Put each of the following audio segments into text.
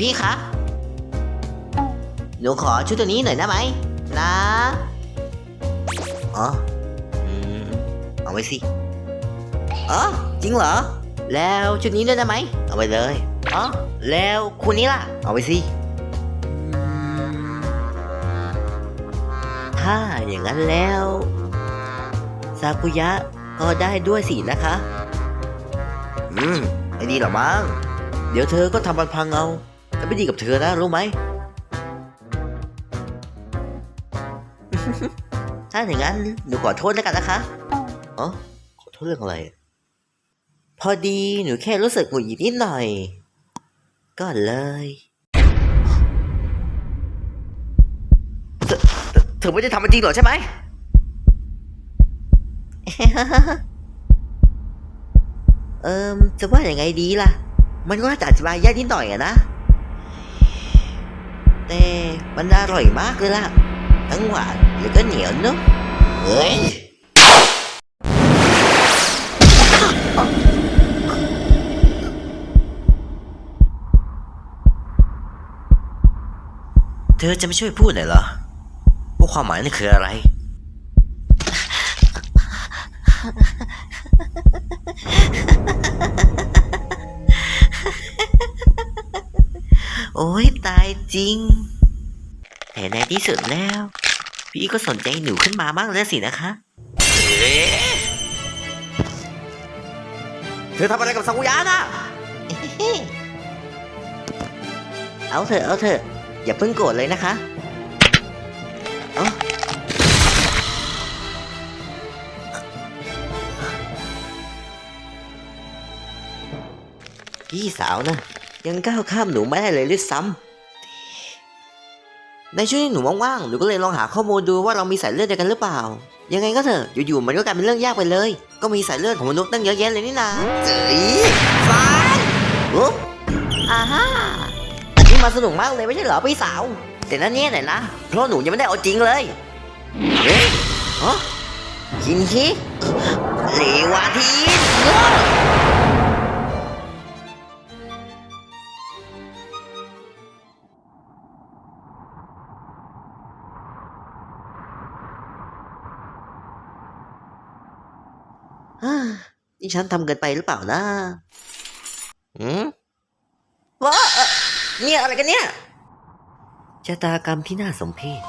พี่คะ หนูขอชุดตัวนี้หน่อยได้ไหมนะอ๋ออืมเอาไว้สิอ๋อจริงเหรอ แล้วชุดนี้ด้วยได้ไหม เอาไปเลยอ๋อแล้วคุณนี้ล่ะ เอาไปสิอืมถ้าอย่างนั้นแล้ว ซากุยะก็ได้ด้วยสินะคะ อืม ไม่ดีหรอมั้ง เดี๋ยวเธอก็ทำบันพังเอา จะไม่ดีกับเธอนะรู้ไหม ถ้าอย่างนั้นหนูขอโทษแล้วกันนะคะอ๋อขอโทษเรื่องอะไร พอดีหนูแค่รู้สึกหงุดหงิดนิดหน่อย ก็เลยเธอเธอเธอไม่ได้ทำมันจริงเหรอใช่ไหมเอิมจะว่าอย่างไงดีล่ะ มันก็จะอธิบายยากนิดหน่อยอะนะ แต่มันอร่อยมากเลยล่ะ ทั้งหวานแล้วก็เหนียวเนอะเฮ้ยเธอจะไม่ช่วยพูดหน่อยเหรอว่าความหมายนั่คืออะไร โอ้ยตายจริง แต่ในที่สุดแล้ว พี่ก็สนใจหนูขึ้นมามากแล้วสินะคะ เธอทำอะไรกับสังกุยาน่ะเอาเถอะเอาเถอะ อย่าเพิ่งโกรธเลยนะคะ เอาพี่สาวนะ ยังก้าวข้ามหนูไม่ได้เลยด้วยซ้ำในช่วงที่หนูว่างๆหนูก็เลยลองหาข้อมูลดูว่าเรามีสายเลือดเดียวกันหรือเปล่า ยังไงก็เถอะอยู่ๆมันก็กลายเป็นเรื่องยากไปเลย ก็มีสายเลือดของมนุษย์ตั้งเยอะแยะเลยนี่นาเจ๋ยฟ้าโอ้อาฮ่าอันนี้มาสนุกมากเลยไม่ใช่เหรอพี่สาว แต่นั่นเนี่ยไหนนะเพราะหนูยังไม่ได้เอาจริงเลยเฮ้ยฮะคินคิเลวาทีน นี่ฉันทำเกินไปหรือเปล่านะหืมว้าเอ่อเนี่ยอะไรกันเนี่ยชะตากรรมที่น่าสมเพช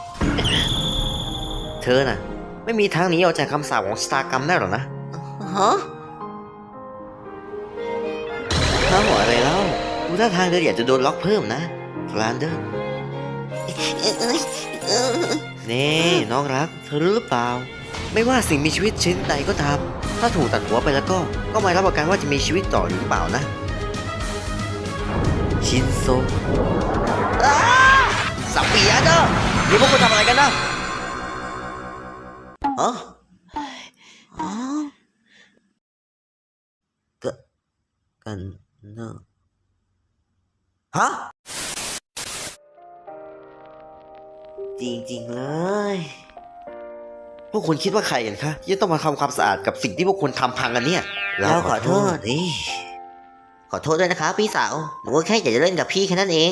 เธอน่ะ ไม่มีทางหนีออกจากคำสาปของชะตากรรมได้หรอกนะฮะเขาบอกอะไรเล่าดูท่าทางเธออยากจะโดนล็อกเพิ่มนะฟลานเดอร์เน่น้องรัก เธอรู้หรือเปล่า ไม่ว่าสิ่งมีชีวิตชิ้นใดก็ตาม ถ้าถูกตัดหัวไปแล้วก็ก็ไม่รับประกันว่าจะมีชีวิตต่อหรือเปล่านะ ชินโซสับเปียเนอะนี่พวกคุณทำอะไรกันนะอ๋อออก็กันเนอะฮะ จริง ๆ เลย วกคุณคิดว่าใครกันคะที่จะต้องมาทำความสะอาดกับสิ่งที่พวกคุณทำพังกันเนี่ยเราขอโทษเอ้ยขอโทษด้วยนะคะพี่สาวหนูก็แค่อยากจะเล่นกับพี่แค่นั้นเอง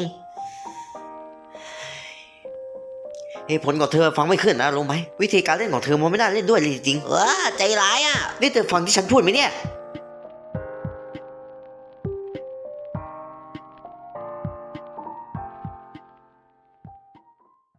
เหตุผลของเธอฟังไม่ขึ้นนะรู้ไหมวิธีการเล่นของเธอมันไม่น่าเล่นด้วยเลยจริงๆเออใจร้ายอะนี่เธอฟังที่ฉันพูดไหมเนี่ย